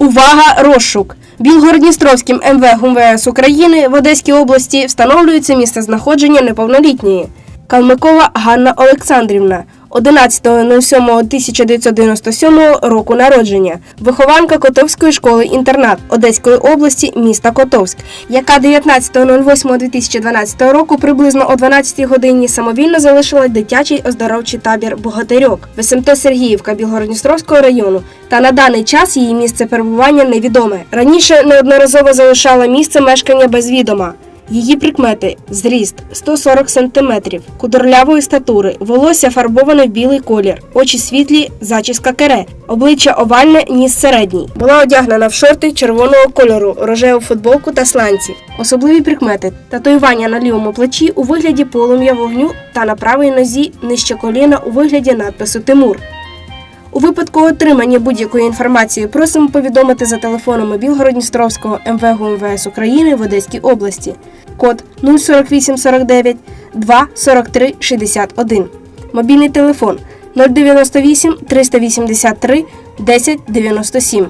Увага! Розшук! Білгородністровським МВ ГУМВС України в Одеській області встановлюється місце знаходження неповнолітньої. Калмикова Ганна Олександрівна, 11.07.1997 року народження, вихованка Котовської школи інтернат Одеської області міста Котовськ, яка 19.08.2012 року приблизно о 12 годині самовільно залишила дитячий оздоровчий табір Богатирьок в СМТ Сергіївка Білгородністровського району. Та на даний час її місце перебування невідоме. Раніше неодноразово залишала місце мешкання без відома. Її прикмети зріст 140 см, кудорлявої статури, волосся фарбоване в білий колір, очі світлі, зачіска кере, обличчя овальне, ніс середній. Була одягнена в шорти червоного кольору, рожеву футболку та сланці. Особливі прикмети татуювання на лівому плечі у вигляді полум'я вогню та на правій нозі нижче коліна у вигляді надпису Тимур. Випадку отримання будь-якої інформації просимо повідомити за телефонами Білгородністровського МВГУ МВС України в Одеській області. Код 04849 2 43 61. Мобільний телефон 098 383 1097.